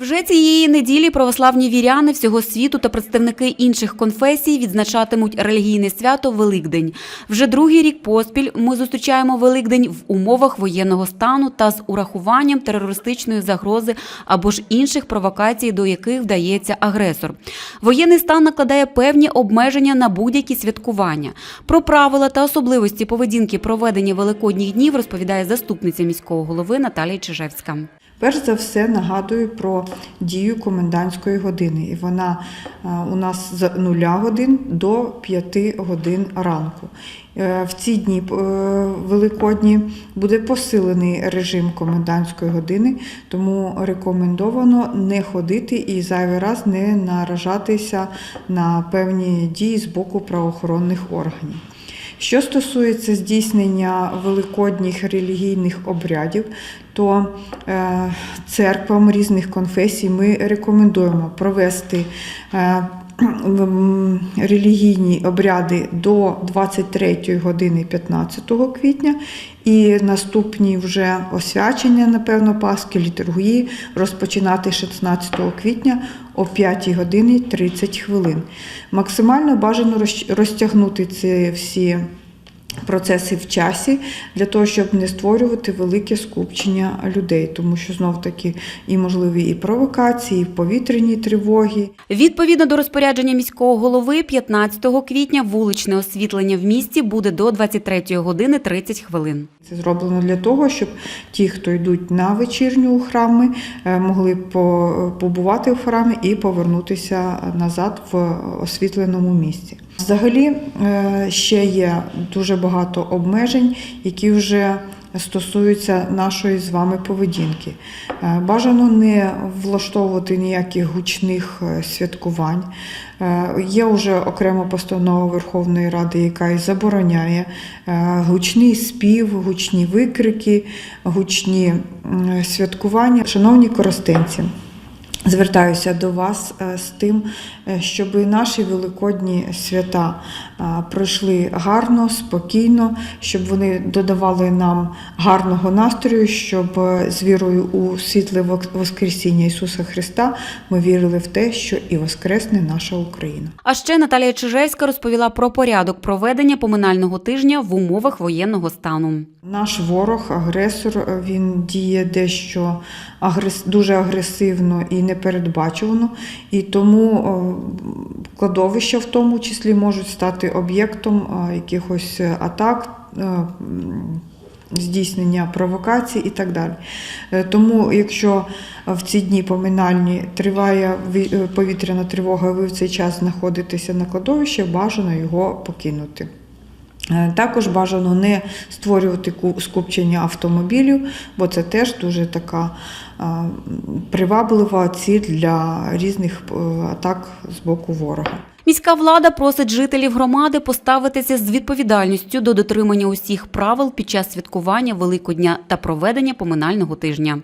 Вже цієї неділі православні віряни всього світу та представники інших конфесій відзначатимуть релігійне свято Великдень. Вже другий рік поспіль ми зустрічаємо Великдень в умовах воєнного стану та з урахуванням терористичної загрози або ж інших провокацій, до яких вдається агресор. Воєнний стан накладає певні обмеження на будь-які святкування. Про правила та особливості поведінки проведення великодніх днів розповідає заступниця міського голови Наталія Чижевська. Перш за все нагадую про дію комендантської години. І вона е, у нас з 0 годин до 5 годин ранку. Е, В ці дні е, великодні буде посилений режим комендантської години, тому рекомендовано не ходити і зайвий раз не наражатися на певні дії з боку правоохоронних органів. Що стосується здійснення великодніх релігійних обрядів, то е, церквам різних конфесій ми рекомендуємо провести е, релігійні обряди до 23 години 15 квітня і наступні вже освячення, напевно, Пасхи, літургії розпочинати 16 квітня о 5 годині 30 хвилин. Максимально бажано розтягнути ці всі процеси в часі для того, щоб не створювати велике скупчення людей, тому що знов таки і можливі і провокації, і повітряні тривоги. Відповідно до розпорядження міського голови, 15 квітня вуличне освітлення в місті буде до 23 години 30 хвилин. Це зроблено для того, щоб ті, хто йдуть на вечірню у храми, е, могли побувати в храмі і повернутися назад в освітленому місці. Взагалі е, ще є дуже багато обмежень, які вже стосуються нашої з вами поведінки. Е, Бажано не влаштовувати ніяких гучних е, святкувань. Є вже окрема постанова Верховної Ради, яка і забороняє гучний спів, гучні викрики, гучні святкування. Шановні коростенці, Звертаюся до вас е, з тим, е, щоб наші великодні свята е, пройшли гарно, спокійно, щоб вони додавали нам гарного настрою, щоб з вірою у світле Воскресіння Ісуса Христа ми вірили в те, що і воскресне наша Україна. А ще Наталія Чижевська розповіла про порядок проведення поминального тижня в умовах воєнного стану. Наш ворог, агресор, він діє дещо агрес... дуже агресивно і непередбачувано, і тому кладовища в тому числі можуть стати об'єктом е, якихось атак. е, Здійснення провокацій і так далі. Е, Тому, якщо в ці дні поминальні триває е, повітряна тривога, ви в цей час знаходитеся на кладовищі, бажано його покинути. Е, Також бажано не створювати ку- скупчення автомобілів, бо це теж дуже така е, приваблива ціль для різних е, атак з боку ворога. Міська влада просить жителів громади поставитися з відповідальністю до дотримання усіх правил під час святкування Великодня та проведення поминального тижня.